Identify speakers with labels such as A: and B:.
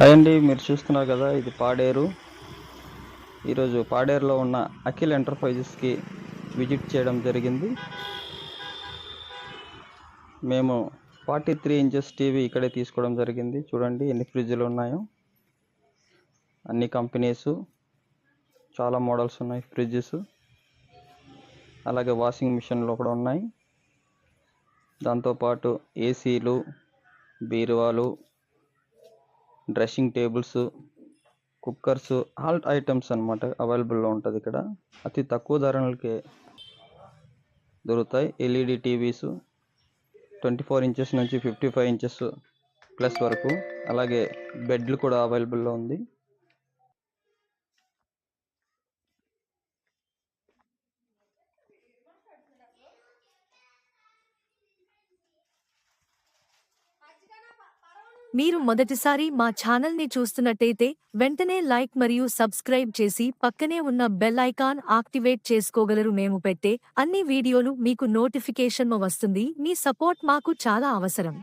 A: Hi అండి మీరు చూస్తున్నారు కదా ఇది పాడేరు. ఈరోజు పాడేరులో ఉన్న అఖిల్ ఎంటర్ప్రైజెస్కి విజిట్ చేయడం జరిగింది. మేము ఫార్టీ త్రీ ఇంచెస్ టీవీ ఇక్కడే తీసుకోవడం జరిగింది. చూడండి ఎన్ని ఫ్రిడ్జ్లు ఉన్నాయో. అన్ని కంపెనీస్ చాలా మోడల్స్ ఉన్నాయి ఫ్రిడ్జెస్. అలాగే వాషింగ్ మిషన్లు కూడా ఉన్నాయి. దాంతోపాటు ఏసీలు బీరువాలు dressing tables cookers all items అన్నమాట అవైలబుల్లో ఉంటుంది ఇక్కడ. అతి తక్కువ ధరలకే దొరుకుతాయి. LED TVs twenty four inches నుంచి ఫిఫ్టీ ఫైవ్ ఇంచెస్ ప్లస్ వరకు. అలాగే బెడ్లు కూడా అవైలబుల్లో ఉంది.
B: మీరు మొదటిసారి మా ఛానల్ని చూస్తున్నట్టయితే వెంటనే లైక్ మరియు సబ్స్క్రైబ్ చేసి పక్కనే ఉన్న బెల్ ఐకాన్ యాక్టివేట్ చేసుకోగలరు మేము పెట్టే అన్ని వీడియోలు మీకు నోటిఫికేషన్ వస్తుంది. మీ సపోర్ట్ మాకు చాలా అవసరం.